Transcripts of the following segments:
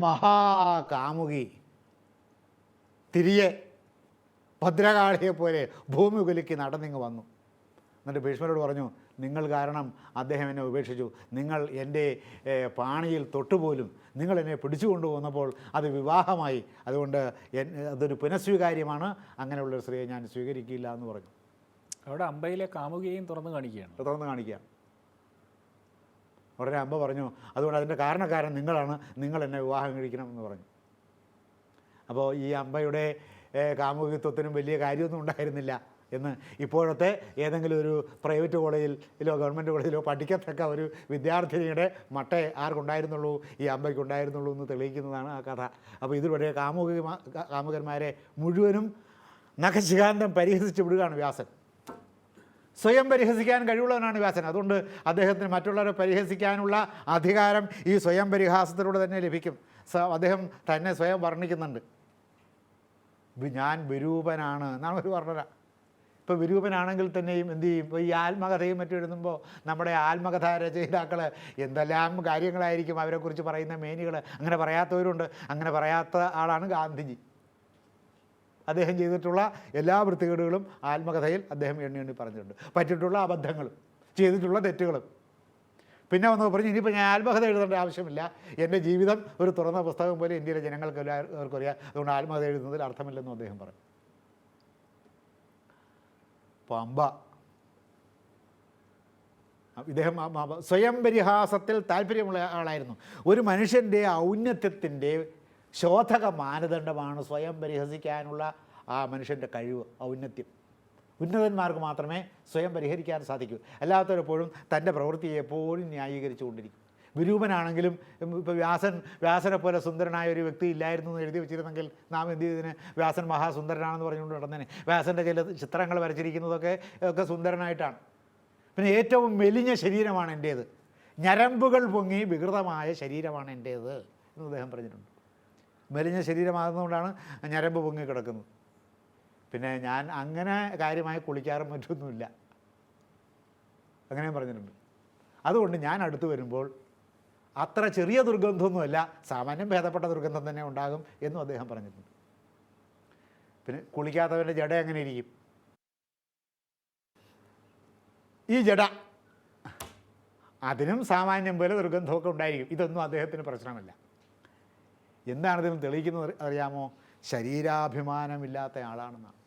മഹാകാമുകി. തിരികെ ഭദ്രകാളിയെ പോലെ ഭൂമി കുലുക്കി നടന്നിങ്ങ് വന്നു. എന്നിട്ട് ഭീഷ്മരോട് പറഞ്ഞു നിങ്ങൾ കാരണം അദ്ദേഹം എന്നെ ഉപേക്ഷിച്ചു. നിങ്ങൾ എന്റെ പാണിയിൽ തൊട്ടുപോലും നിങ്ങൾ എന്നെ പിടിച്ചു കൊണ്ടുപോകുന്നപ്പോൾ അത് വിവാഹമായി. അതുകൊണ്ട് എൻ- അതൊരു പുനഃസ്വീകാര്യമാണ്. അങ്ങനെയുള്ളൊരു സ്ത്രീയെ ഞാൻ സ്വീകരിക്കില്ല എന്ന് പറഞ്ഞു. അവിടെ അമ്പയിലെ കാമുകയും തുറന്നു കാണിക്കുകയാണ്. തുറന്ന് കാണിക്കാം ഉടനെ അമ്മ പറഞ്ഞു അതുകൊണ്ട് അതിന്റെ കാരണക്കാരൻ നിങ്ങളാണ്. നിങ്ങൾ എന്നെ വിവാഹം കഴിക്കണം എന്ന് പറഞ്ഞു. അപ്പോൾ ഈ അമ്മയുടെ കാമുകിത്വത്തിനും വലിയ കാര്യമൊന്നും ഉണ്ടായിരുന്നില്ല എന്ന് ഇപ്പോഴത്തെ ഏതെങ്കിലും ഒരു പ്രൈവറ്റ് കോളേജിലോ ഗവൺമെന്റ് കോളേജിലോ പഠിക്കത്തക്ക ഒരു വിദ്യാർത്ഥിനിയുടെ മട്ടേ ആർക്കുണ്ടായിരുന്നുള്ളൂ ഈ അമ്പയ്ക്ക് ഉണ്ടായിരുന്നുള്ളൂ എന്ന് തെളിയിക്കുന്നതാണ് ആ കഥ. അപ്പോൾ ഇതിലൂടെ കാമുക കാമുകന്മാരെ മുഴുവനും നഖശികാന്തം പരിഹസിച്ച് വിടുകയാണ് വ്യാസൻ. സ്വയം പരിഹസിക്കാൻ കഴിവുള്ളവനാണ് വ്യാസൻ. അതുകൊണ്ട് അദ്ദേഹത്തിന് മറ്റുള്ളവരെ പരിഹസിക്കാനുള്ള അധികാരം ഈ സ്വയം പരിഹാസത്തിലൂടെ തന്നെ ലഭിക്കും. അദ്ദേഹം തന്നെ സ്വയം വർണിക്കുന്നുണ്ട്. ഞാൻ വിരൂപനാണ് എന്നാണ് ഒരു വർണന. ഇപ്പോൾ വിരൂപനാണെങ്കിൽ തന്നെയും എന്ത് ചെയ്യും? ഇപ്പോൾ ഈ ആത്മകഥയും മറ്റും എഴുതുമ്പോൾ നമ്മുടെ ആത്മകഥ രചയിതാക്കൾ എന്തെല്ലാം കാര്യങ്ങളായിരിക്കും അവരെക്കുറിച്ച് പറയുന്ന മേനികൾ അങ്ങനെ പറയാത്തവരുണ്ട്. അങ്ങനെ പറയാത്ത ആളാണ് ഗാന്ധിജി. അദ്ദേഹം ചെയ്തിട്ടുള്ള എല്ലാ വൃത്തികേടുകളും ആത്മകഥയിൽ അദ്ദേഹം എണ്ണി എണ്ണി പറഞ്ഞിട്ടുണ്ട്. പറ്റിയിട്ടുള്ള അബദ്ധങ്ങളും ചെയ്തിട്ടുള്ള തെറ്റുകളും. പിന്നെ വന്ന് പറഞ്ഞു ഇനിയിപ്പോൾ ഞാൻ ആത്മകഥ എഴുതേണ്ട ആവശ്യമില്ല. എന്റെ ജീവിതം ഒരു തുറന്ന പുസ്തകം പോലെ ഇന്ത്യയിലെ ജനങ്ങൾക്ക് എല്ലാവർക്കും അറിയാം. അതുകൊണ്ട് ആത്മകഥ എഴുതുന്നതിൽ അർത്ഥമില്ലെന്നും അദ്ദേഹം പറഞ്ഞു. പമ്പ ഇദ്ദേഹം സ്വയം പരിഹാസത്തിൽ താല്പര്യമുള്ള ആളായിരുന്നു. ഒരു മനുഷ്യന്റെ ഔന്നത്യത്തിന്റെ ശോധക മാനദണ്ഡമാണ് സ്വയം പരിഹസിക്കാനുള്ള ആ മനുഷ്യന്റെ കഴിവ് ഔന്നത്യം ഉന്നതന്മാർക്ക് മാത്രമേ സ്വയം പരിഹരിക്കാൻ സാധിക്കൂ. അല്ലാത്തവരെപ്പോഴും തന്റെ പ്രവൃത്തിയെ എപ്പോഴും ന്യായീകരിച്ചു കൊണ്ടിരിക്കും. വിരൂപനാണെങ്കിലും ഇപ്പോൾ വ്യാസൻ വ്യാസനെ പോലെ സുന്ദരനായ ഒരു വ്യക്തി ഇല്ലായിരുന്നു എന്ന് എഴുതി വെച്ചിരുന്നെങ്കിൽ നാം എന്ത് ചെയ്തതിന് വ്യാസൻ മഹാസുന്ദരനാണെന്ന് പറഞ്ഞുകൊണ്ട് നടന്നേനെ. വ്യാസന്റെ ചില ചിത്രങ്ങൾ വരച്ചിരിക്കുന്നതൊക്കെ ഒക്കെ സുന്ദരനായിട്ടാണ്. പിന്നെ ഏറ്റവും മെലിഞ്ഞ ശരീരമാണ് എന്റേത്. ഞരമ്പുകൾ പൊങ്ങി വികൃതമായ ശരീരമാണ് എന്റേത് എന്ന് അദ്ദേഹം പറഞ്ഞിട്ടുണ്ട്. മെലിഞ്ഞ ശരീരമാകുന്നതുകൊണ്ടാണ് ഞരമ്പ് പൊങ്ങി കിടക്കുന്നത്. പിന്നെ ഞാൻ അങ്ങനെ കാര്യമായി കുളിക്കാറും മറ്റൊന്നുമില്ല. അങ്ങനെയും പറഞ്ഞിട്ടുണ്ട്. അതുകൊണ്ട് ഞാൻ അടുത്ത് വരുമ്പോൾ അത്ര ചെറിയ ദുർഗന്ധമൊന്നുമല്ല സാമാന്യം ഭേദപ്പെട്ട ദുർഗന്ധം തന്നെ ഉണ്ടാകും എന്നും അദ്ദേഹം പറഞ്ഞിട്ടുണ്ട്. പിന്നെ കുളിക്കാത്തവന്റെ ജട എങ്ങനെ ഇരിക്കും ഈ ജട അതിനും സാമാന്യം പോലെ ദുർഗന്ധമൊക്കെ ഉണ്ടായിരിക്കും. ഇതൊന്നും അദ്ദേഹത്തിന് പ്രശ്നമല്ല. എന്താണ് ഇതിന് തെളിയിക്കുന്നത് അറിയാമോ? ശരീരാഭിമാനമില്ലാത്ത ആളാണെന്നാണ്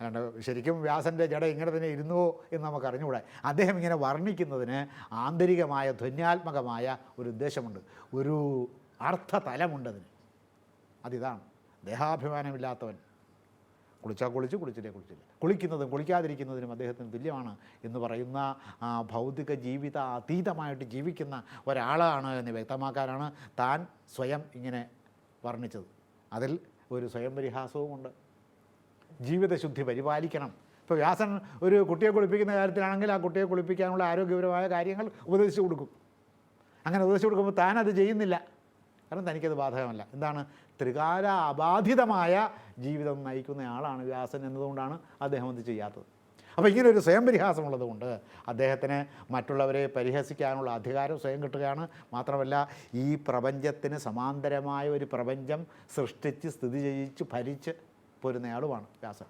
അല്ലാണ്ട് ശരിക്കും വ്യാസന്റെ ജട ഇങ്ങനെ തന്നെ ഇരുന്നുവോ എന്ന് നമുക്ക് അറിഞ്ഞുകൂടെ അദ്ദേഹം ഇങ്ങനെ വർണിക്കുന്നതിന് ആന്തരികമായ ധ്വന്യാത്മകമായ ഒരു ഉദ്ദേശമുണ്ട്. ഒരു അർത്ഥതലമുണ്ടതിന്. അതിതാണ്. ദേഹാഭിമാനമില്ലാത്തവൻ. കുളിച്ചാൽ കുളിച്ച് കുളിച്ചില്ലേ കുളിച്ചില്ല. കുളിക്കുന്നതും കുളിക്കാതിരിക്കുന്നതിനും അദ്ദേഹത്തിന് തുല്യമാണ് എന്ന് പറയുന്ന ഭൗതിക ജീവിത അതീതമായിട്ട് ജീവിക്കുന്ന ഒരാളാണ് എന്ന് വ്യക്തമാക്കാനാണ് താൻ സ്വയം ഇങ്ങനെ വർണിച്ചത്. അതിൽ ഒരു സ്വയം പരിഹാസവുമുണ്ട് ജീവിതശുദ്ധി പരിപാലിക്കണം. ഇപ്പോൾ വ്യാസൻ ഒരു കുട്ടിയെ കുളിപ്പിക്കുന്ന കാര്യത്തിലാണെങ്കിൽ ആ കുട്ടിയെ കുളിപ്പിക്കാനുള്ള ആരോഗ്യപരമായ കാര്യങ്ങൾ ഉപദേശിച്ചു കൊടുക്കും. അങ്ങനെ ഉപദേശിച്ചു കൊടുക്കുമ്പോൾ താൻ അത് ചെയ്യുന്നില്ല. കാരണം തനിക്കത് ബാധകമല്ല. എന്താണ്? ത്രികാല അബാധിതമായ ജീവിതം നയിക്കുന്ന ആളാണ് വ്യാസൻ എന്നതുകൊണ്ടാണ് അദ്ദേഹം അത് ചെയ്യാത്തത്. അപ്പോൾ ഇങ്ങനെ ഒരു സ്വയം പരിഹാസമുള്ളതുകൊണ്ട് അദ്ദേഹത്തിന് മറ്റുള്ളവരെ പരിഹസിക്കാനുള്ള അധികാരം സ്വയം കിട്ടുകയാണ്. മാത്രമല്ല ഈ പ്രപഞ്ചത്തിന് സമാന്തരമായ ഒരു പ്രപഞ്ചം സൃഷ്ടിച്ച് സ്ഥിതി ചെയ്യിച്ച് ഭരിച്ച് പോരുന്നയാളുമാണ് വ്യാസൻ.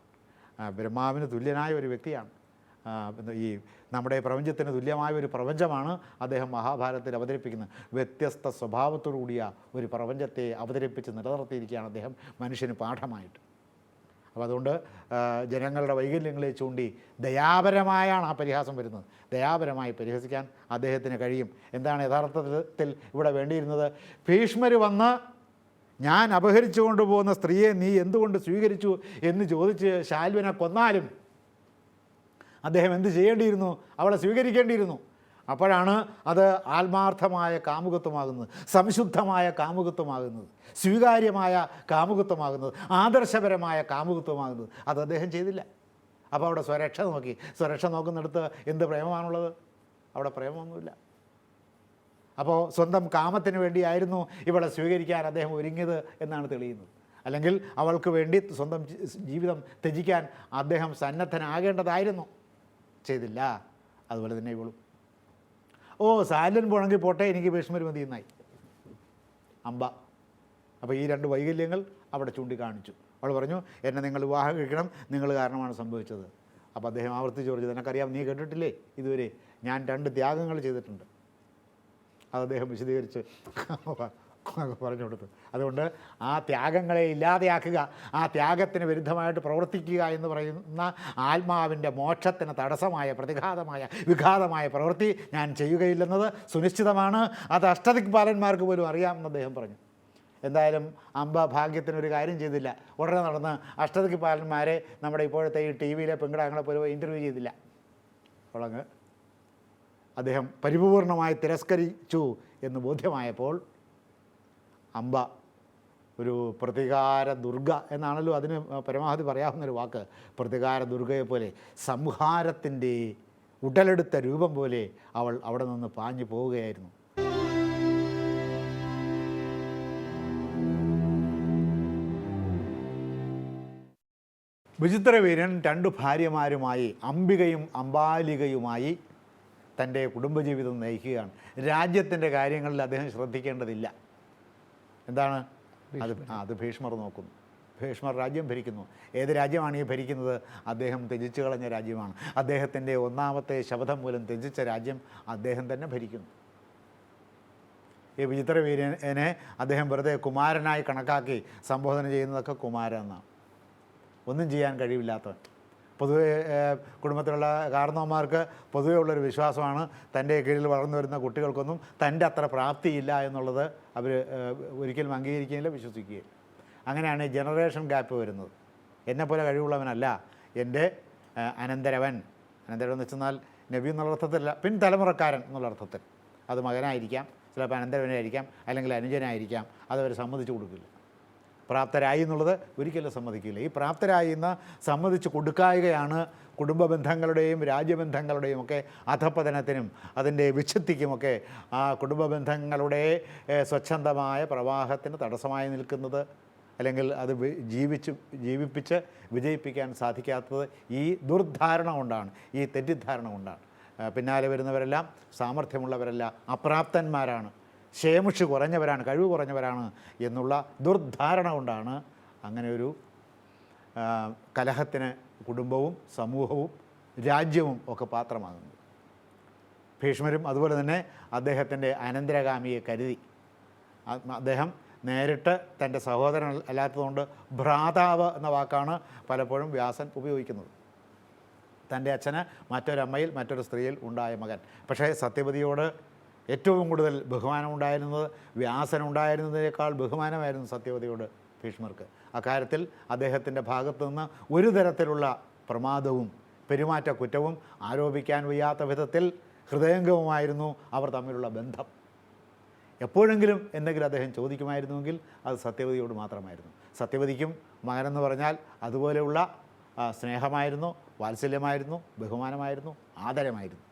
ബ്രഹ്മാവിന് തുല്യനായ ഒരു വ്യക്തിയാണ്. ഈ നമ്മുടെ പ്രപഞ്ചത്തിന് തുല്യമായ ഒരു പ്രപഞ്ചമാണ് അദ്ദേഹം മഹാഭാരതത്തിൽ അവതരിപ്പിക്കുന്നത്. വ്യത്യസ്ത സ്വഭാവത്തോടു കൂടിയ ഒരു പ്രപഞ്ചത്തെ അവതരിപ്പിച്ച് നിലനിർത്തിയിരിക്കുകയാണ് അദ്ദേഹം മനുഷ്യന് പാഠമായിട്ട്. അപ്പോൾ അതുകൊണ്ട് ജനങ്ങളുടെ വൈകല്യങ്ങളെ ചൂണ്ടി ദയാപരമായാണ് ആ പരിഹാസം വരുന്നത്. ദയാപരമായി പരിഹസിക്കാൻ അദ്ദേഹത്തിന് കഴിയും. എന്താണ് യഥാർത്ഥത്തിൽ ഇവിടെ വേണ്ടിയിരുന്നത്? ഭീഷ്മർ വന്ന് ഞാൻ അപഹരിച്ചു കൊണ്ടുപോകുന്ന സ്ത്രീയെ നീ എന്തുകൊണ്ട് സ്വീകരിച്ചു? എന്ന് ചോദിച്ച് ശാൽവിനെ കൊന്നാലും അദ്ദേഹം എന്ത് ചെയ്യേണ്ടിയിരുന്നു? അവളെ സ്വീകരിക്കേണ്ടിയിരുന്നു. അപ്പോഴാണ് അത് ആത്മാർത്ഥമായ കാമുകത്വമാകുന്നത് സംശുദ്ധമായ കാമുകത്വമാകുന്നത് സ്വീകാര്യമായ കാമുകത്വമാകുന്നത് ആദർശപരമായ കാമുകത്വമാകുന്നത്. അത് അദ്ദേഹം ചെയ്തില്ല. അപ്പോൾ അവിടെ സ്വരക്ഷ നോക്കി. സ്വരക്ഷ നോക്കുന്നിടത്ത് എന്ത് പ്രേമമാണുള്ളത്? അവിടെ പ്രേമമൊന്നുമില്ല. അപ്പോൾ സ്വന്തം കാമത്തിന് വേണ്ടിയായിരുന്നു ഇവളെ സ്വീകരിക്കാൻ അദ്ദേഹം ഒരുങ്ങിയത് എന്നാണ് തെളിയുന്നത്. അല്ലെങ്കിൽ അവൾക്ക് വേണ്ടി സ്വന്തം ജീവിതം ത്യജിക്കാൻ അദ്ദേഹം സന്നദ്ധനാകേണ്ടതായിരുന്നു. ചെയ്തില്ല. അതുപോലെ തന്നെ ഇവളും. ഓ സാലൻ പോണെങ്കിൽ പോട്ടെ എനിക്ക് ഭീഷ്മർ മതി എന്നായി. അമ്പ. അപ്പോൾ ഈ രണ്ട് വൈകല്യങ്ങൾ അവിടെ ചൂണ്ടിക്കാണിച്ചു. അവൾ പറഞ്ഞു എന്നെ നിങ്ങൾ വിവാഹം കഴിക്കണം. നിങ്ങൾ കാരണമാണ് സംഭവിച്ചത്. അപ്പോൾ അദ്ദേഹം ആവർത്തിച്ച് പറഞ്ഞു നിനക്കറിയാം നീ കേട്ടിട്ടില്ലേ? ഇതുവരെ ഞാൻ രണ്ട് ത്യാഗങ്ങൾ ചെയ്തിട്ടുണ്ട്. അത് അദ്ദേഹം വിശദീകരിച്ച് പറഞ്ഞു കൊടുത്തു അതുകൊണ്ട് ആ ത്യാഗങ്ങളെ ഇല്ലാതെയാക്കുക ആ ത്യാഗത്തിന് വിരുദ്ധമായിട്ട് പ്രവർത്തിക്കുക എന്ന് പറയുന്ന ആത്മാവിന്റെ മോക്ഷത്തിന് തടസ്സമായ പ്രതിഘാതമായ വിഘാതമായ പ്രവൃത്തി ഞാൻ ചെയ്യുകയില്ലെന്നത് സുനിശ്ചിതമാണ്. അത് അഷ്ടദിക്പാലന്മാർക്ക് പോലും അറിയാമെന്ന് അദ്ദേഹം പറഞ്ഞു. എന്തായാലും അമ്പ ഭാഗ്യത്തിനൊരു കാര്യം ചെയ്തില്ല. ഉടനെ നടന്ന് അഷ്ടദിക്പാലന്മാരെ നമ്മുടെ ഇപ്പോഴത്തെ ഈ ടി വിയിലെ പെങ്കിടാങ്ങളെ പോലും ഇന്റർവ്യൂ ചെയ്തില്ല. അവളങ്ങ് അദ്ദേഹം പരിപൂർണമായി തിരസ്കരിച്ചു എന്ന് ബോധ്യമായപ്പോൾ അമ്പ ഒരു പ്രതികാര ദുർഗ എന്നാണല്ലോ അതിന് പരമാവധി പറയാവുന്നൊരു വാക്ക്. പ്രതികാര ദുർഗയെ പോലെ സംഹാരത്തിന്റെ ഉടലെടുത്ത രൂപം പോലെ അവൾ അവിടെ നിന്ന് പാഞ്ഞു പോവുകയായിരുന്നു. വിചിത്രവീരൻ രണ്ട് ഭാര്യമാരുമായി അംബികയും അംബാലികയുമായി തന്റെ കുടുംബജീവിതം നയിക്കുകയാണ്. രാജ്യത്തിന്റെ കാര്യങ്ങളിൽ അദ്ദേഹം ശ്രദ്ധിക്കേണ്ടതില്ല. എന്താണ്? അത് ആ അത് ഭീഷ്മർ നോക്കുന്നു. ഭീഷ്മർ രാജ്യം ഭരിക്കുന്നു. ഏത് രാജ്യമാണ് ഈ ഭരിക്കുന്നത്? അദ്ദേഹം ത്യജിച്ചു കളഞ്ഞ രാജ്യമാണ്. അദ്ദേഹത്തിന്റെ ഒന്നാമത്തെ ശബ്ദം മൂലം ത്യജിച്ച രാജ്യം അദ്ദേഹം തന്നെ ഭരിക്കുന്നു. ഈ വിചിത്രവീരനെ അദ്ദേഹം വെറുതെ കുമാരനായി കണക്കാക്കി സംബോധന ചെയ്യുന്നതൊക്കെ കുമാരൻ എന്നാണ് ഒന്നും ചെയ്യാൻ കഴിവില്ലാത്തവൻ. പൊതുവെ കുടുംബത്തിലുള്ള കാരണവന്മാർക്ക് പൊതുവേ ഉള്ളൊരു വിശ്വാസമാണ് തന്റെ കീഴിൽ വളർന്നു വരുന്ന കുട്ടികൾക്കൊന്നും തന്റെ അത്ര പ്രാപ്തിയില്ല എന്നുള്ളത് അവർ ഒരിക്കലും അംഗീകരിക്കുകയില്ല വിശ്വസിക്കുകയില്ല. അങ്ങനെയാണ് ജനറേഷൻ ഗ്യാപ്പ് വരുന്നത്. എന്നെപ്പോലെ കഴിവുള്ളവനല്ല എന്റെ അനന്തരവൻ. അനന്തരവൻ എന്ന് വെച്ചെന്നാൽ നബി എന്നുള്ള അർത്ഥത്തിലല്ല പിൻതലമുറക്കാരൻ എന്നുള്ള അർത്ഥത്തിൽ. അത് മകനായിരിക്കാം ചിലപ്പോൾ അനന്തരവനായിരിക്കാം അല്ലെങ്കിൽ അനുജനായിരിക്കാം അതവർ സമ്മതിച്ചു കൊടുക്കില്ല. പ്രാപ്തരായി എന്നുള്ളത് ഒരിക്കലും സമ്മതിക്കില്ല. ഈ പ്രാപ്തരായി എന്ന് സമ്മതിച്ച് കൊടുക്കായികയാണ് കുടുംബ ബന്ധങ്ങളുടെയും രാജ്യബന്ധങ്ങളുടെയും ഒക്കെ അധപ്പതനത്തിനും അതിന്റെ വിച്ഛത്തിക്കുമൊക്കെ ആ കുടുംബ ബന്ധങ്ങളുടെ സ്വച്ഛന്തമായ പ്രവാഹത്തിന് തടസ്സമായി നിൽക്കുന്നത് അല്ലെങ്കിൽ അത് ജീവിച്ച് ജീവിപ്പിച്ച് വിജയിപ്പിക്കാൻ സാധിക്കാത്തത് ഈ ദുർധാരണ കൊണ്ടാണ് ഈ തെറ്റിദ്ധാരണ കൊണ്ടാണ്. പിന്നാലെ വരുന്നവരെല്ലാം സാമർഥ്യമുള്ളവരല്ല അപ്രാപ്തന്മാരാണ്. ക്ഷേമുഷ് കുറഞ്ഞവരാണ് കഴിവ് കുറഞ്ഞവരാണ് എന്നുള്ള ദുർധാരണ കൊണ്ടാണ് അങ്ങനെ ഒരു കലഹത്തിന് കുടുംബവും സമൂഹവും രാജ്യവും ഒക്കെ പാത്രമാകുന്നത് ഭീഷ്മരും അതുപോലെ തന്നെ അദ്ദേഹത്തിന്റെ അനന്തരഗാമിയെ കരുതി. അദ്ദേഹം നേരിട്ട് തന്റെ സഹോദരൻ അല്ലാത്തതുകൊണ്ട് ഭ്രാതാവ് എന്ന വാക്കാണ് പലപ്പോഴും വ്യാസൻ ഉപയോഗിക്കുന്നത്. തന്റെ അച്ഛന് മറ്റൊരമ്മയിൽ മറ്റൊരു സ്ത്രീയിൽ ഉണ്ടായ മകൻ. പക്ഷേ സത്യവതിയോട് ഏറ്റവും കൂടുതൽ ബഹുമാനം ഉണ്ടായിരുന്നത് വ്യാസനുണ്ടായിരുന്നതിനേക്കാൾ ബഹുമാനമായിരുന്നു സത്യവതിയോട് ഭീഷ്മർക്ക്. അക്കാര്യത്തിൽ അദ്ദേഹത്തിന്റെ ഭാഗത്തു നിന്ന് ഒരു തരത്തിലുള്ള പ്രമാദവും പെരുമാറ്റ കുറ്റവും ആരോപിക്കാൻ വയ്യാത്ത വിധത്തിൽ ഹൃദയംഗവുമായിരുന്നു അവർ തമ്മിലുള്ള ബന്ധം. എപ്പോഴെങ്കിലും എന്തെങ്കിലും അദ്ദേഹം ചോദിക്കുമായിരുന്നുവെങ്കിൽ അത് സത്യവതിയോട് മാത്രമായിരുന്നു. സത്യവതിക്കും മകനെന്ന് പറഞ്ഞാൽ അതുപോലെയുള്ള സ്നേഹമായിരുന്നു വാത്സല്യമായിരുന്നു ബഹുമാനമായിരുന്നു ആദരമായിരുന്നു.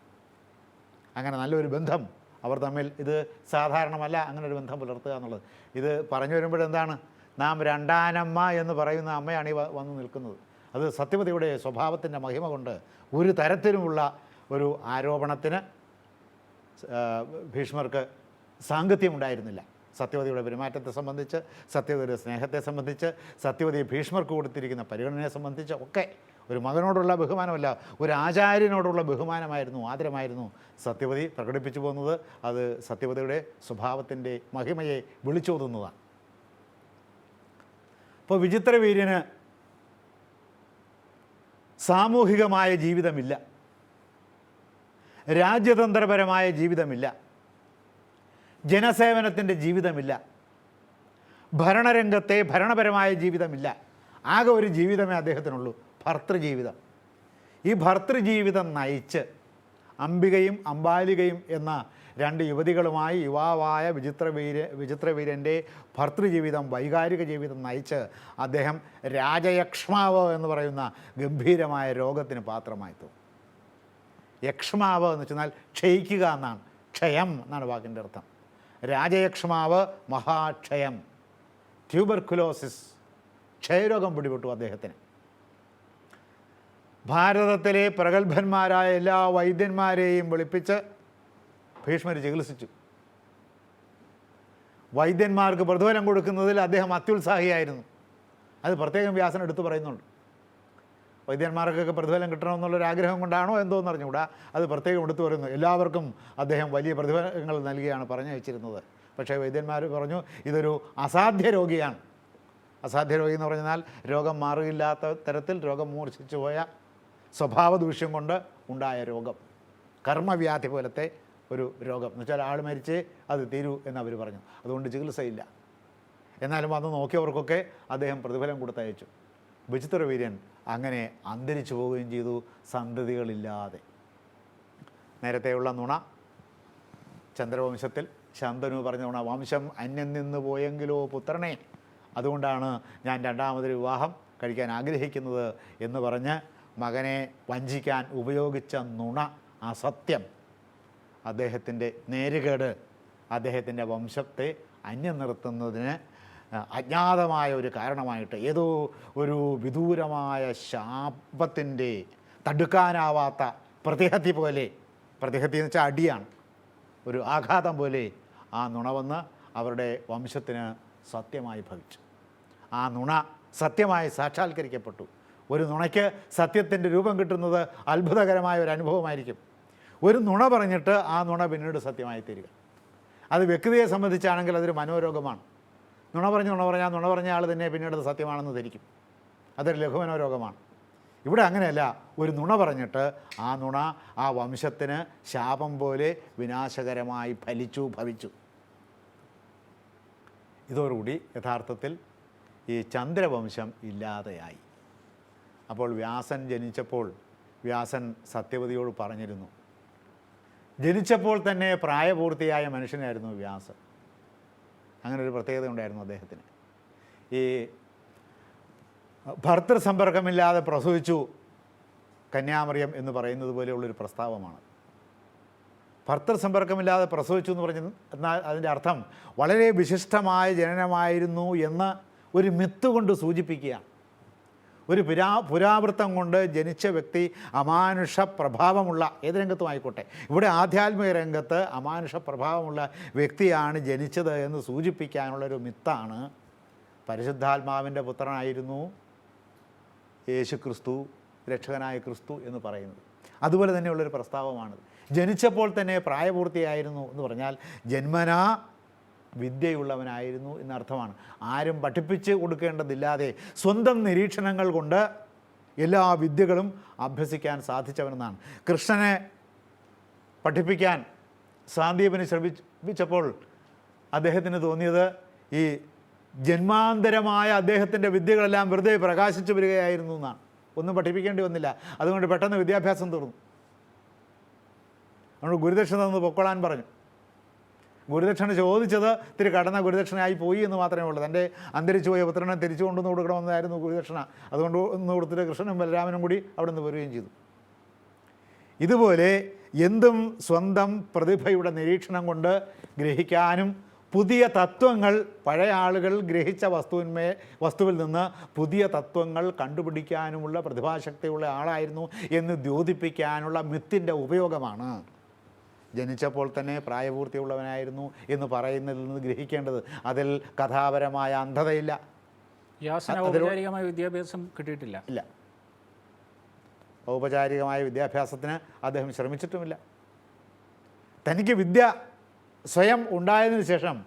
അങ്ങനെ നല്ലൊരു ബന്ധം അവർ തമ്മിൽ. ഇത് സാധാരണമല്ല അങ്ങനെ ഒരു ബന്ധം പുലർത്തുക എന്നുള്ളത്. ഇത് പറഞ്ഞു വരുമ്പോഴെന്താണ്? നാം രണ്ടാനമ്മ എന്ന് പറയുന്ന അമ്മയാണ് ഈ വന്ന് നിൽക്കുന്നത്. അത് സത്യവതിയുടെ സ്വഭാവത്തിന്റെ മഹിമ കൊണ്ട് ഒരു തരത്തിലുമുള്ള ഒരു ആരോപണത്തിന് ഭീഷ്മർക്ക് സാങ്കത്യമുണ്ടായിരുന്നില്ല. സത്യവതിയുടെ പെരുമാറ്റത്തെ സംബന്ധിച്ച് സത്യവതിയുടെ സ്നേഹത്തെ സംബന്ധിച്ച് സത്യവതി ഭീഷ്മർക്ക് കൊടുത്തിരിക്കുന്ന പരിഗണനയെ സംബന്ധിച്ച് ഒക്കെ ഒരു മകനോടുള്ള ബഹുമാനമല്ല ഒരു ആചാര്യനോടുള്ള ബഹുമാനമായിരുന്നു ആദരമായിരുന്നു സത്യവതി പ്രകടിപ്പിച്ചു പോകുന്നത്. അത് സത്യവതിയുടെ സ്വഭാവത്തിന്റെ മഹിമയെ വിളിച്ചോതുന്നതാണ്. ഇപ്പോൾ വിചിത്ര വീര്യന് സാമൂഹികമായ ജീവിതമില്ല. രാജ്യതന്ത്രപരമായ ജീവിതമില്ല. ജനസേവനത്തിന്റെ ജീവിതമില്ല. ഭരണരംഗത്തെ ഭരണപരമായ ജീവിതമില്ല. ആകെ ഒരു ജീവിതമേ അദ്ദേഹത്തിനുള്ളൂ ഭർത്തൃജീവിതം. ഈ ഭർത്തൃജീവിതം നയിച്ച് അംബികയും അംബാലികയും എന്ന രണ്ട് യുവതികളുമായി യുവാവായ വിചിത്രവീര വിചിത്രവീരന്റെ ഭർത്തൃജീവിതം വൈകാരിക ജീവിതം നയിച്ച് അദ്ദേഹം രാജയക്ഷ്മാവ് എന്ന് പറയുന്ന ഗംഭീരമായ രോഗത്തിന് പാത്രമായി തോന്നും യക്ഷ്മാവ് എന്ന് വെച്ചാൽ ക്ഷയിക്കുക എന്നാണ് ക്ഷയം എന്നാണ് വാക്കിന്റെ അർത്ഥം. രാജയക്ഷ്മാവ് മഹാക്ഷയം ട്യൂബർക്കുലോസിസ് ക്ഷയരോഗം പിടിപെട്ടു അദ്ദേഹത്തിന്. ഭാരതത്തിലെ പ്രഗത്ഭന്മാരായ എല്ലാ വൈദ്യന്മാരെയും വിളിപ്പിച്ച് ഭീഷ്മർ ചികിത്സിച്ചു. വൈദ്യന്മാർക്ക് പ്രതിഫലം കൊടുക്കുന്നതിൽ അദ്ദേഹം അത്യുത്സാഹിയായിരുന്നു. അത് പ്രത്യേകം വ്യാസൻ എടുത്തു പറയുന്നുണ്ട്. വൈദ്യന്മാർക്കൊക്കെ പ്രതിഫലം കിട്ടണമെന്നുള്ളൊരു ആഗ്രഹം കൊണ്ടാണോ എന്തോന്ന് അറിഞ്ഞുകൂടാ. അത് പ്രത്യേകം എടുത്തു പറയുന്നു. എല്ലാവർക്കും അദ്ദേഹം വലിയ പ്രതിഫലങ്ങൾ നൽകിയാണ് പറഞ്ഞു വെച്ചിരുന്നത്. പക്ഷേ വൈദ്യന്മാർ പറഞ്ഞു ഇതൊരു അസാധ്യ രോഗിയാണ്. അസാധ്യ രോഗി എന്ന് പറഞ്ഞാൽ രോഗം മാറുകയില്ലാത്ത തരത്തിൽ രോഗം മൂർച്ഛിച്ചു പോയ സ്വഭാവ ദൂഷ്യം കൊണ്ട് ഉണ്ടായ രോഗം. കർമ്മവ്യാധി പോലത്തെ ഒരു രോഗം. എന്ന് വെച്ചാൽ ആൾ മരിച്ചേ അത് തീരൂ എന്ന് അവർ പറഞ്ഞു. അതുകൊണ്ട് ചികിത്സയില്ല. എന്നാലും വന്ന് നോക്കിയവർക്കൊക്കെ അദ്ദേഹം പ്രതിഫലം കൊടുത്തയച്ചു. വിചിത്രവീര്യൻ അങ്ങനെ അന്തരിച്ചു പോവുകയും ചെയ്തു സന്തതികളില്ലാതെ. നേരത്തെയുള്ള നുണ ചന്ദ്രവംശത്തിൽ ശാന്തനു പറഞ്ഞ നുണ വംശം അന്യം നിന്ന് പോയെങ്കിലോ പുത്രനെ? അതുകൊണ്ടാണ് ഞാൻ രണ്ടാമതൊരു വിവാഹം കഴിക്കാൻ ആഗ്രഹിക്കുന്നത് എന്ന് പറഞ്ഞ് മകനെ വഞ്ചിക്കാൻ ഉപയോഗിച്ച നുണ അസത്യം അദ്ദേഹത്തിന്റെ നേരുകേട് അദ്ദേഹത്തിന്റെ വംശത്തെ അന്യം നിർത്തുന്നതിന് അജ്ഞാതമായ ഒരു കാരണമായിട്ട് ഏതോ ഒരു വിദൂരമായ ശാപത്തിന്റെ തടുക്കാനാവാത്ത പ്രതിഹത്തി പോലെ പ്രതിഹത്തി എന്ന് വെച്ചാൽ അടിയാണ് ഒരു ആഘാതം പോലെ ആ നുണ വന്ന് അവരുടെ വംശത്തിന് സത്യമായി ഭവിച്ചു. ആ നുണ സത്യമായി സാക്ഷാത്കരിക്കപ്പെട്ടു. ഒരു നുണയ്ക്ക് സത്യത്തിന്റെ രൂപം കിട്ടുന്നത് അത്ഭുതകരമായ ഒരു അനുഭവമായിരിക്കും. ഒരു നുണ പറഞ്ഞിട്ട് ആ നുണ പിന്നീട് സത്യമായി തീരുക അത് വ്യക്തിയെ സംബന്ധിച്ചാണെങ്കിൽ അതൊരു മനോരോഗമാണ്. നുണ പറഞ്ഞ് നുണ പറഞ്ഞാൽ നുണ പറഞ്ഞ ആൾ തന്നെ പിന്നീട് അത് സത്യമാണെന്ന് ധരിക്കും. അതൊരു ലഘുമനോരോഗമാണ് ഇവിടെ അങ്ങനെയല്ല ഒരു നുണ പറഞ്ഞിട്ട് ആ നുണ ആ വംശത്തിന് ശാപം പോലെ വിനാശകരമായി ഫലിച്ചു ഭവിച്ചു. ഇതോടുകൂടി യഥാർത്ഥത്തിൽ ഈ ചന്ദ്രവംശം ഇല്ലാതെയായി. അപ്പോൾ വ്യാസൻ ജനിച്ചപ്പോൾ വ്യാസൻ സത്യവതിയോട് പറഞ്ഞിരുന്നു ജനിച്ചപ്പോൾ തന്നെ പ്രായപൂർത്തിയായ മനുഷ്യനായിരുന്നു വ്യാസൻ. അങ്ങനെ ഒരു പ്രത്യേകത ഉണ്ടായിരുന്നു അദ്ദേഹത്തിന്. ഈ ഭർത്തൃസമ്പർക്കമില്ലാതെ പ്രസവിച്ചു കന്യാമറിയം എന്ന് പറയുന്നത് പോലെയുള്ളൊരു പ്രസ്താവമാണ്. ഭർത്തൃസമ്പർക്കമില്ലാതെ പ്രസവിച്ചു എന്ന് പറഞ്ഞ എന്നാൽ അതിന്റെ അർത്ഥം വളരെ വിശിഷ്ടമായ ജനനമായിരുന്നു എന്ന് ഒരു മിത്ത് കൊണ്ട് സൂചിപ്പിക്കുകയാണ്. ഒരു പുരാ പുരാവൃത്തം കൊണ്ട് ജനിച്ച വ്യക്തി അമാനുഷ പ്രഭാവമുള്ള ഏത് രംഗത്തും ആയിക്കോട്ടെ. ഇവിടെ ആധ്യാത്മിക രംഗത്ത് അമാനുഷ പ്രഭാവമുള്ള വ്യക്തിയാണ് ജനിച്ചത് എന്ന് സൂചിപ്പിക്കാനുള്ളൊരു മിത്താണ് പരിശുദ്ധാത്മാവിന്റെ പുത്രനായിരുന്നു യേശു ക്രിസ്തു രക്ഷകനായ ക്രിസ്തു എന്ന് പറയുന്നത്. അതുപോലെ തന്നെയുള്ളൊരു പ്രസ്താവമാണിത്. ജനിച്ചപ്പോൾ തന്നെ പ്രായപൂർത്തിയായിരുന്നു എന്ന് പറഞ്ഞാൽ ജന്മനാ വിദ്യയുള്ളവനായിരുന്നു എന്നർത്ഥമാണ്. ആരും പഠിപ്പിച്ച് കൊടുക്കേണ്ടതില്ലാതെ സ്വന്തം നിരീക്ഷണങ്ങൾ കൊണ്ട് എല്ലാ വിദ്യകളും അഭ്യസിക്കാൻ സാധിച്ചവനെന്നാണ്. കൃഷ്ണനെ പഠിപ്പിക്കാൻ സാന്ദീപന് ശ്രമിച്ചപ്പോൾ അദ്ദേഹത്തിന് തോന്നിയത് ഈ ജന്മാന്തരമായ അദ്ദേഹത്തിന്റെ വിദ്യകളെല്ലാം വെറുതെ പ്രകാശിച്ചു വരികയായിരുന്നു എന്നാണ്. ഒന്നും പഠിപ്പിക്കേണ്ടി വന്നില്ല. അതുകൊണ്ട് പെട്ടെന്ന് വിദ്യാഭ്യാസം തീർന്നു. നമ്മൾ ഗുരുദക്ഷിണ തന്നു പൊക്കോളാൻ പറഞ്ഞു. ഗുരുദക്ഷിണ ചോദിച്ചത് ഇത്തിരി കടന്ന ഗുരുദക്ഷിണയായി പോയി എന്ന് മാത്രമേ ഉള്ളൂ. തന്റെ അന്തരിച്ചു പോയ പുത്രനെ തിരിച്ചു കൊണ്ടുവന്ന് കൊടുക്കണമെന്നായിരുന്നു ഗുരുദക്ഷിണ. അതുകൊണ്ട് ഒന്ന് കൊടുത്തിട്ട് കൃഷ്ണനും ബലരാമനും കൂടി അവിടെ നിന്ന് വരികയും ചെയ്തു. ഇതുപോലെ എന്തും സ്വന്തം പ്രതിഭയുടെ നിരീക്ഷണം കൊണ്ട് ഗ്രഹിക്കാനും പുതിയ തത്വങ്ങൾ പഴയ ആളുകൾ ഗ്രഹിച്ച വസ്തുവിന്മേ വസ്തുവിൽ നിന്ന് പുതിയ തത്വങ്ങൾ കണ്ടുപിടിക്കാനുമുള്ള പ്രതിഭാശക്തിയുള്ള ആളായിരുന്നു എന്ന് ദ്യോതിപ്പിക്കാനുള്ള മിത്തിന്റെ ഉപയോഗമാണ്. ജനിച്ചപ്പോൾ തന്നെ പ്രായപൂർത്തിയുള്ളവനായിരുന്നു എന്ന് പറയുന്നതിൽ നിന്ന് ഗ്രഹിക്കേണ്ടത് അതിൽ കഥാപരമായ അന്ധതയില്ല. ഔപചാരികമായ വിദ്യാഭ്യാസം കിട്ടിയിട്ടില്ല. ഇല്ല. ഔപചാരികമായ വിദ്യാഭ്യാസത്തിന് അദ്ദേഹം ശ്രമിച്ചിട്ടുമില്ല. തനിക്ക് വിദ്യ സ്വയം ഉണ്ടായതിനു ശേഷം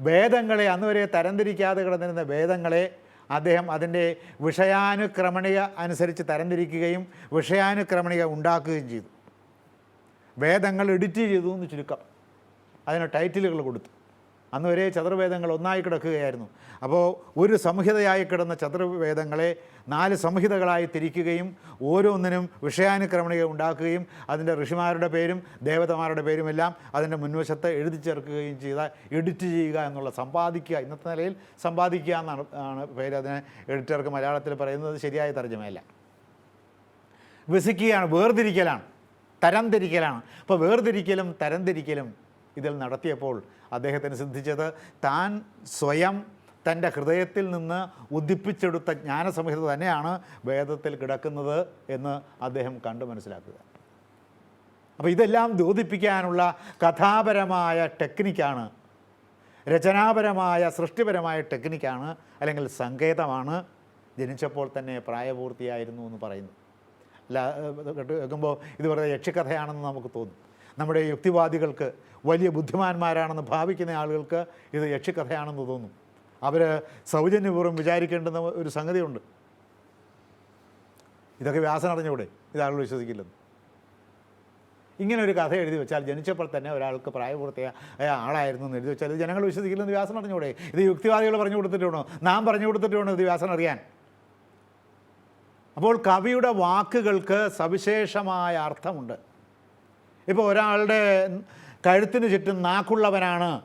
വേദങ്ങളെ അന്നുവരെ തരംതിരിക്കാതെ കിടന്നിരുന്ന വേദങ്ങളെ അദ്ദേഹം അതിന്റെ വിഷയാനുക്രമണിക അനുസരിച്ച് തരംതിരിക്കുകയും വിഷയാനുക്രമണിക ഉണ്ടാക്കുകയും ചെയ്തു. വേദങ്ങൾ എഡിറ്റ് ചെയ്തു എന്ന് ചുരുക്കം. അതിന് ടൈറ്റിലുകൾ കൊടുത്തു. അന്ന് വരെ ചതുർവേദങ്ങൾ ഒന്നായി കിടക്കുകയായിരുന്നു. അപ്പോൾ ഒരു സംഹിതയായി കിടന്ന ചതുർവേദങ്ങളെ നാല് സംഹിതകളായി തിരിക്കുകയും ഓരോന്നിനും വിഷയാനുക്രമണിക ഉണ്ടാക്കുകയും അതിന്റെ ഋഷിമാരുടെ പേരും ദേവതമാരുടെ പേരുമെല്ലാം അതിന്റെ മുൻവശത്ത് എഴുതി ചേർക്കുകയും ചെയ്ത എഡിറ്റ് ചെയ്യുക എന്നുള്ള സമ്പാദിക്കുക. ഇന്നത്തെ നിലയിൽ സമ്പാദിക്കുക എന്നാണ് ആണ് പേര് അതിനെ എഡിറ്റർക്ക് മലയാളത്തിൽ പറയുന്നത്. ശരിയായ തർജമയല്ല. വിസിക്കുകയാണ് വേർതിരിക്കലാണ്. തരംതിരിക്കലാണ്. അപ്പോൾ വേർതിരിക്കലും തരംതിരിക്കലും ഇതിൽ നടത്തിയപ്പോൾ അദ്ദേഹത്തിന് സിദ്ധിച്ചത് താൻ സ്വയം തന്റെ ഹൃദയത്തിൽ നിന്ന് ഉദിപ്പിച്ചെടുത്ത ജ്ഞാനസംഹിത തന്നെയാണ് വേദത്തിൽ കിടക്കുന്നത് എന്ന് അദ്ദേഹം കണ്ടു മനസ്സിലാക്കുക. അപ്പോൾ ഇതെല്ലാം ദ്യോതിപ്പിക്കാനുള്ള കഥാപരമായ ടെക്നിക്കാണ്. രചനാപരമായ സൃഷ്ടിപരമായ ടെക്നിക്കാണ് അല്ലെങ്കിൽ സങ്കേതമാണ്. ജനിച്ചപ്പോൾ തന്നെ പ്രായപൂർത്തിയായിരുന്നു എന്ന് പറയുന്നു. അല്ല ഏഹ്, കേട്ട് കേൾക്കുമ്പോൾ ഇത് വെറുതെ യക്ഷിക്കഥയാണെന്ന് നമുക്ക് തോന്നും. നമ്മുടെ യുക്തിവാദികൾക്ക് വലിയ ബുദ്ധിമാന്മാരാണെന്ന് ഭാവിക്കുന്ന ആളുകൾക്ക് ഇത് യക്ഷിക്കഥയാണെന്ന് തോന്നും. അവർ സൗജന്യപൂർവം വിചാരിക്കേണ്ടുന്ന ഒരു സംഗതിയുണ്ട്. ഇതൊക്കെ വ്യാസൻ അറിഞ്ഞൂടെ? ഇതാളുകൾ വിശ്വസിക്കില്ലെന്ന്. ഇങ്ങനെ ഒരു കഥ എഴുതി വെച്ചാൽ ജനിച്ചപ്പോൾ തന്നെ ഒരാൾക്ക് പ്രായപൂർത്തിയായ ആളായിരുന്നു എന്ന് എഴുതി വെച്ചാൽ ഇത് ജനങ്ങൾ വിശ്വസിക്കില്ലെന്ന് വ്യാസൻ അറിഞ്ഞൂടെ? ഇത് യുക്തിവാദികൾ പറഞ്ഞു കൊടുത്തിട്ടുണ്ടോ? നാം പറഞ്ഞു കൊടുത്തിട്ടുണ്ടോ ഇത് വ്യാസൻ അറിയാൻ? അപ്പോൾ കവിയുടെ വാക്കുകൾക്ക് സവിശേഷമായ അർത്ഥമുണ്ട്. ഇപ്പോൾ ഒരാളുടെ കഴുത്തിന് ചുറ്റും നാക്കുള്ളവനാണ്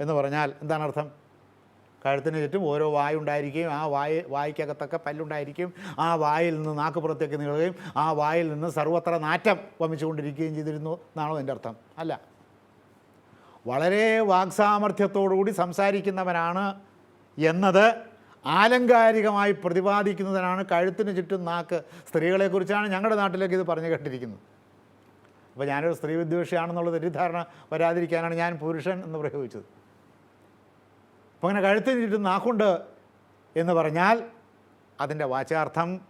എന്ന് പറഞ്ഞാൽ എന്താണ് അർത്ഥം? കഴുത്തിന് ചുറ്റും ഓരോ വായ ഉണ്ടായിരിക്കുകയും ആ വായ വായിക്കകത്തൊക്കെ പല്ലുണ്ടായിരിക്കും ആ വായിൽ നിന്ന് നാക്ക് പുറത്തേക്ക് നീളുകയും ആ വായിൽ നിന്ന് സർവത്ര നാറ്റം വമിച്ചുകൊണ്ടിരിക്കുകയും ചെയ്തിരുന്നു എന്നാണോ എന്റെ അർത്ഥം? അല്ല. വളരെ വാക്സാമർഥ്യത്തോടുകൂടി സംസാരിക്കുന്നവനാണ് എന്നത് ആലങ്കാരികമായി പ്രതിപാദിക്കുന്നതിനാണ് കഴുത്തിന് ചുറ്റും നാക്ക്. സ്ത്രീകളെക്കുറിച്ചാണ് ഞങ്ങളുടെ നാട്ടിലേക്ക് ഇത് പറഞ്ഞു കേട്ടിരിക്കുന്നത്. അപ്പോൾ ഞാനൊരു സ്ത്രീ വിദ്വേഷിയാണെന്നുള്ള തെറ്റിദ്ധാരണ വരാതിരിക്കാനാണ് ഞാൻ പുരുഷൻ എന്ന് പ്രയോഗിച്ചത്. അപ്പോൾ അങ്ങനെ കഴുത്തിന് ചുറ്റും നാക്കുണ്ട് എന്ന് പറഞ്ഞാൽ അതിന്റെ വാചാർത്ഥം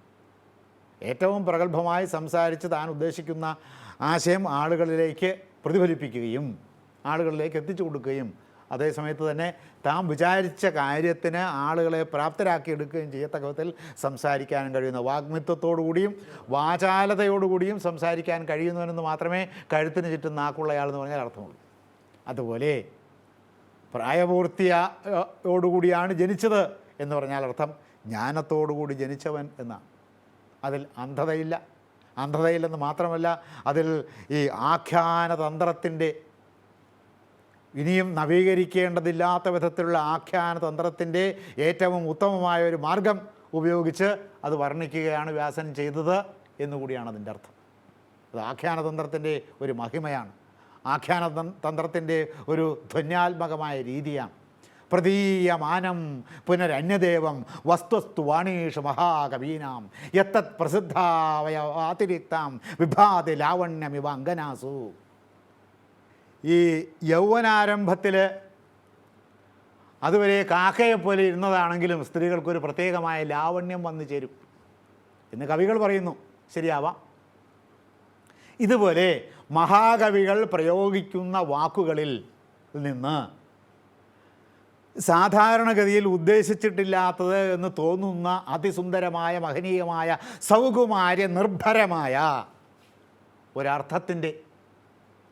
ഏറ്റവും പ്രഗത്ഭമായി സംസാരിച്ച് താൻ ഉദ്ദേശിക്കുന്ന ആശയം ആളുകളിലേക്ക് പ്രതിഫലിപ്പിക്കുകയും ആളുകളിലേക്ക് എത്തിച്ചു കൊടുക്കുകയും അതേ സമയത്ത് തന്നെ താൻ വിചാരിച്ച കാര്യത്തിന് ആളുകളെ പ്രാപ്തരാക്കിയെടുക്കുകയും ചെയ്യത്തക്ക വിധത്തിൽ സംസാരിക്കാനും കഴിയുന്ന. വാഗ്മിത്വത്തോടുകൂടിയും വാചാലതയോടുകൂടിയും സംസാരിക്കാൻ കഴിയുന്നവനെന്ന് മാത്രമേ കഴുത്തിന് ചുറ്റും നാക്കുള്ളയാളെന്ന് പറഞ്ഞാൽ അർത്ഥമുള്ളൂ. അതുപോലെ പ്രായപൂർത്തിയോടുകൂടിയാണ് ജനിച്ചത് എന്ന് പറഞ്ഞാൽ അർത്ഥം ജ്ഞാനത്തോടുകൂടി ജനിച്ചവൻ എന്നാണ്. അതിൽ അന്ധതയില്ല. അന്ധതയില്ലെന്ന് മാത്രമല്ല അതിൽ ഈ ആഖ്യാനതന്ത്രത്തിന്റെ ഇനിയും നവീകരിക്കേണ്ടതില്ലാത്ത വിധത്തിലുള്ള ആഖ്യാന തന്ത്രത്തിന്റെ ഏറ്റവും ഉത്തമമായ ഒരു മാർഗം ഉപയോഗിച്ച് അത് വർണിക്കുകയാണ് വ്യാസൻ ചെയ്തത് എന്നുകൂടിയാണ് അതിന്റെ അർത്ഥം. അത് ആഖ്യാന തന്ത്രത്തിന്റെ ഒരു മഹിമയാണ്. ആഖ്യാന തന്ത്രത്തിന്റെ ഒരു ധ്വന്യാത്മകമായ രീതിയാണ്. പ്രതീയമാനം പുനരന്യദേവം വസ്തുസ്തു വാണീഷു മഹാകവീനാം. യത്തത് പ്രസിദ്ധാവയവാതിരിക്താം. വിഭാതി ലാവണ്യമിവ അങ്കനാസു. ഈ യൗവനാരംഭത്തിൽ അതുവരെ കാക്കയെപ്പോലെ ഇരുന്നതാണെങ്കിലും സ്ത്രീകൾക്കൊരു പ്രത്യേകമായ ലാവണ്യം വന്നു ചേരും. എന്ന് കവികൾ പറയുന്നു. ശരിയാവാം. ഇതുപോലെ മഹാകവികൾ പ്രയോഗിക്കുന്ന വാക്കുകളിൽ നിന്ന് സാധാരണഗതിയിൽ ഉദ്ദേശിച്ചിട്ടില്ലാത്തത് എന്ന് തോന്നുന്ന അതിസുന്ദരമായ മഹനീയമായ സൗകുമാര്യ നിർഭരമായ ഒരർത്ഥത്തിന്റെ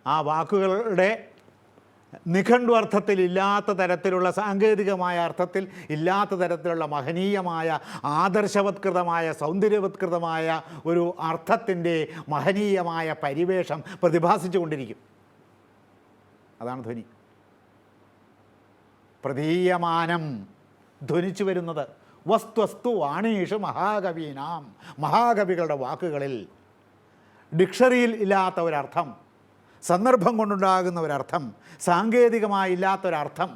ആ വാക്കുകളുടെ നിഘണ്ടു അർത്ഥത്തിൽ ഇല്ലാത്ത തരത്തിലുള്ള സാങ്കേതികമായ അർത്ഥത്തിൽ ഇല്ലാത്ത തരത്തിലുള്ള മഹനീയമായ ആദർശവത്കൃതമായ സൗന്ദര്യവത്കൃതമായ ഒരു അർത്ഥത്തിന്റെ മഹനീയമായ പരിവേഷം പ്രതിഭാസിച്ചു കൊണ്ടിരിക്കും അതാണ് ധ്വനി. പ്രതീയമാനം ധ്വനിച്ചു വരുന്നത് വസ്തുവസ്തു വാണീഷു മഹാകവീനാം. മഹാകവികളുടെ വാക്കുകളിൽ ഡിക്ഷറിയിൽ ഇല്ലാത്ത ഒരർത്ഥം സന്ദർഭം കൊണ്ടുണ്ടാകുന്ന ഒരർത്ഥം സാങ്കേതികമായി ഇല്ലാത്ത ഒരർത്ഥം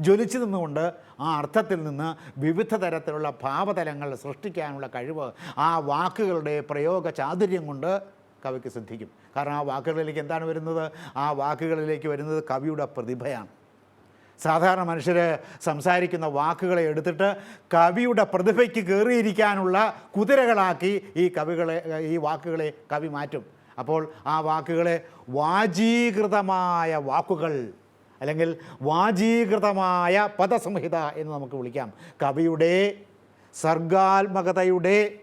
ജ്വലിച്ചു നിന്നുകൊണ്ട് ആ അർത്ഥത്തിൽ നിന്ന് വിവിധ തരത്തിലുള്ള ഭാവതലങ്ങൾ സൃഷ്ടിക്കാനുള്ള കഴിവ് ആ വാക്കുകളുടെ പ്രയോഗ ചാതുര്യം കൊണ്ട് കവിക്ക് സിദ്ധിക്കും. കാരണം ആ വാക്കുകളിലേക്ക് എന്താണ് വരുന്നത്? ആ വാക്കുകളിലേക്ക് വരുന്നത് കവിയുടെ പ്രതിഭയാണ്. സാധാരണ മനുഷ്യർ സംസാരിക്കുന്ന വാക്കുകളെ എടുത്തിട്ട് കവിയുടെ പ്രതിഭയ്ക്ക് കയറിയിരിക്കാനുള്ള കുതിരകളാക്കി ഈ കവികളെ ഈ വാക്കുകളെ കവി മാറ്റും. അപ്പോൾ ആ വാക്കുകളെ വാചീകൃതമായ വാക്കുകൾ അല്ലെങ്കിൽ വാചീകൃതമായ പദസംഹിത എന്ന് നമുക്ക് വിളിക്കാം. കവിയുടെ സർഗാത്മകതയുടെ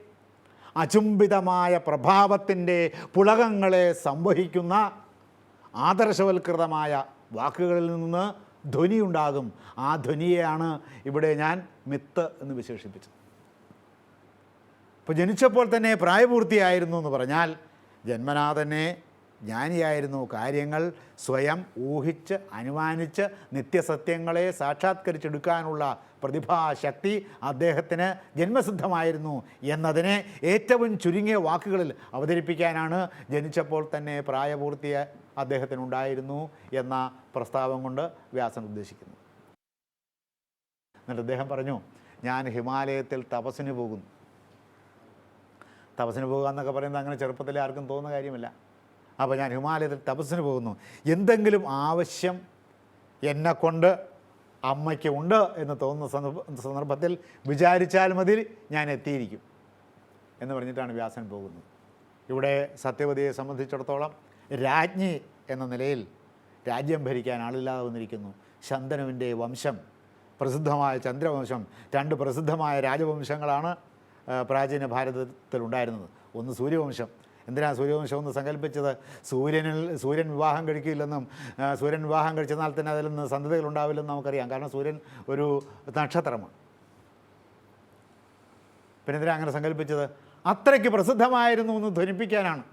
അചുംബിതമായ പ്രഭാവത്തിന്റെ പുളകങ്ങളെ സംവഹിക്കുന്ന ആദർശവൽകൃതമായ വാക്കുകളിൽ നിന്ന് ധ്വനിയുണ്ടാകും. ആ ധ്വനിയെയാണ് ഇവിടെ ഞാൻ മിത്ത് എന്ന് വിശേഷിപ്പിച്ചത്. ഇപ്പോൾ ജനിച്ചപ്പോൾ തന്നെ പ്രായപൂർത്തിയായിരുന്നു എന്ന് പറഞ്ഞാൽ ജന്മനാ തന്നെ ജ്ഞാനിയായിരുന്നു. കാര്യങ്ങൾ സ്വയം ഊഹിച്ച് അനുമാനിച്ച് നിത്യസത്യങ്ങളെ സാക്ഷാത്കരിച്ചെടുക്കാനുള്ള പ്രതിഭാശക്തി അദ്ദേഹത്തിന് ജന്മസിദ്ധമായിരുന്നു എന്നതിനെ ഏറ്റവും ചുരുങ്ങിയ വാക്കുകളിൽ അവതരിപ്പിക്കാനാണ് ജനിച്ചപ്പോൾ തന്നെ പ്രായപൂർത്തിയ അദ്ദേഹത്തിനുണ്ടായിരുന്നു എന്ന പ്രസ്താവം കൊണ്ട് വ്യാസൻ ഉദ്ദേശിക്കുന്നു. എന്നിട്ട് അദ്ദേഹം പറഞ്ഞു ഞാൻ ഹിമാലയത്തിൽ തപസ്സിന് പോകുന്നു. തപസ്സിന് പോകുക എന്നൊക്കെ പറയുന്നത് അങ്ങനെ ചെറുപ്പത്തിൽ ആർക്കും തോന്നുന്ന കാര്യമില്ല. അപ്പോൾ ഞാൻ ഹിമാലയത്തിൽ തപസ്സിന് പോകുന്നു. എന്തെങ്കിലും ആവശ്യം എന്നെക്കൊണ്ട് അമ്മയ്ക്ക് ഉണ്ട് എന്ന് തോന്നുന്ന സന്ദർഭ- സന്ദർഭത്തിൽ വിചാരിച്ചാൽ മതി ഞാൻ എത്തിയിരിക്കും എന്ന് പറഞ്ഞിട്ടാണ് വ്യാസൻ പോകുന്നത്. ഇവിടെ സത്യവതിയെ സംബന്ധിച്ചിടത്തോളം രാജ്ഞി എന്ന നിലയിൽ രാജ്യം ഭരിക്കാൻ ആളില്ലാതെ വന്നിരിക്കുന്നു. ശന്തനുവിന്റെ വംശം പ്രസിദ്ധമായ ചന്ദ്രവംശം രണ്ട് പ്രസിദ്ധമായ രാജവംശങ്ങളാണ് പ്രാചീന ഭാരതത്തിലുണ്ടായിരുന്നത് ഒന്ന് സൂര്യവംശം. എന്തിനാണ് സൂര്യവംശം എന്ന് സങ്കല്പിച്ചത്? സൂര്യനിൽ സൂര്യൻ വിവാഹം കഴിക്കില്ലെന്നും സൂര്യൻ വിവാഹം കഴിച്ചെന്നാൽ തന്നെ അതിൽ നിന്ന് സന്തതികൾ ഉണ്ടാവില്ലെന്ന് നമുക്കറിയാം. കാരണം സൂര്യൻ ഒരു നക്ഷത്രമാണ്. പിന്നെ എന്തിനാ അങ്ങനെ സങ്കല്പിച്ചത്? അത്രയ്ക്ക് പ്രസിദ്ധമായിരുന്നു എന്ന് ധ്വനിപ്പിക്കാനാണ്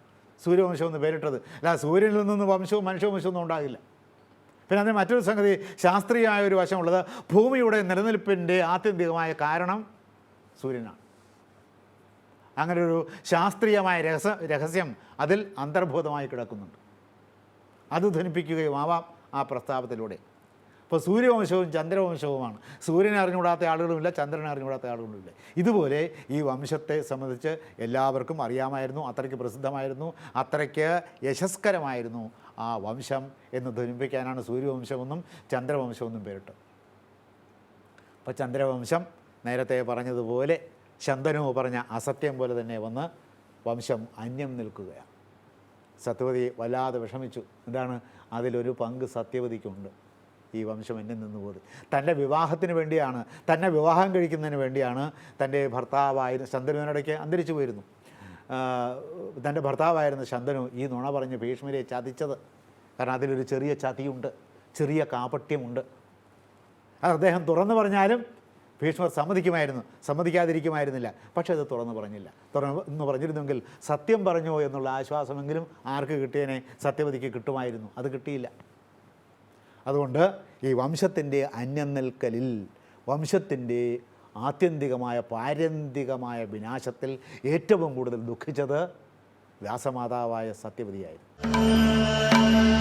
സൂര്യവംശം എന്ന് പേരിട്ടത്. അല്ല സൂര്യനിൽ നിന്ന് വംശവും മനുഷ്യവംശവും ഒന്നും ഉണ്ടാകില്ല. പിന്നെ അതിന് മറ്റൊരു സംഗതി ശാസ്ത്രീയമായ ഒരു വശമുള്ളത് ഭൂമിയുടെ നിലനിൽപ്പിന്റെ ആത്യന്തികമായ കാരണം സൂര്യനാണ്. അങ്ങനെ ഒരു ശാസ്ത്രീയമായ രഹസ രഹസ്യം അതിൽ അന്തർഭൂതമായി കിടക്കുന്നുണ്ട്. അത് ധനിപ്പിക്കുകയും ആവാം ആ പ്രസ്താവത്തിലൂടെ. ഇപ്പോൾ സൂര്യവംശവും ചന്ദ്രവംശവുമാണ്. സൂര്യനെ അറിഞ്ഞുകൂടാത്ത ആളുകളുമില്ല ചന്ദ്രനെ അറിഞ്ഞുകൂടാത്ത ആളുകളുമില്ല. ഇതുപോലെ ഈ വംശത്തെ സംബന്ധിച്ച് എല്ലാവർക്കും അറിയാമായിരുന്നു അത്രയ്ക്ക് പ്രസിദ്ധമായിരുന്നു അത്രയ്ക്ക് യശസ്കരമായിരുന്നു ആ വംശം എന്ന് ധനിപ്പിക്കാനാണ് സൂര്യവംശമെന്നും ചന്ദ്രവംശമെന്നും പേരിട്ടത്. അപ്പോൾ ചന്ദ്രവംശം നേരത്തെ പറഞ്ഞതുപോലെ ശന്തനു പറഞ്ഞ അസത്യം പോലെ തന്നെ വന്ന് വംശം അന്യം നിൽക്കുകയാണ്. സത്യവതി വല്ലാതെ വിഷമിച്ചു. എന്താണ്? അതിലൊരു പങ്ക് സത്യവതിക്കുണ്ട്. ഈ വംശം എന്നെ നിന്ന് പോയി തന്റെ വിവാഹത്തിന് വേണ്ടിയാണ് തന്നെ വിവാഹം കഴിക്കുന്നതിന് വേണ്ടിയാണ് തന്റെ ഭർത്താവായിരുന്ന ശന്തനുവിനിടയ്ക്ക് അന്തരിച്ചു പോയിരുന്നു. തന്റെ ഭർത്താവായിരുന്ന ശന്തനു ഈ നുണ പറഞ്ഞ് ഭീഷ്മരെ ചതിച്ചത്. കാരണം അതിലൊരു ചെറിയ ചതിയുണ്ട് ചെറിയ കാപട്യമുണ്ട്. അത് അദ്ദേഹം തുറന്നു പറഞ്ഞാലും ഭീഷ്മർ സമ്മതിക്കുമായിരുന്നു സമ്മതിക്കാതിരിക്കുമായിരുന്നില്ല. പക്ഷേ അത് തുറന്നു പറഞ്ഞില്ല. തുറന്നു പറഞ്ഞിരുന്നെങ്കിൽ സത്യം പറഞ്ഞോ എന്നുള്ള ആശ്വാസമെങ്കിലും ആർക്ക് കിട്ടിയതിനെ സത്യവതിക്ക് കിട്ടുമായിരുന്നു. അത് കിട്ടിയില്ല. അതുകൊണ്ട് ഈ വംശത്തിന്റെ അന്യം നിൽക്കലിൽ വംശത്തിന്റെ ആത്യന്തികമായ പാരന്തികമായ വിനാശത്തിൽ ഏറ്റവും കൂടുതൽ ദുഃഖിച്ചത് വ്യാസമാതാവായ സത്യവതിയായിരുന്നു.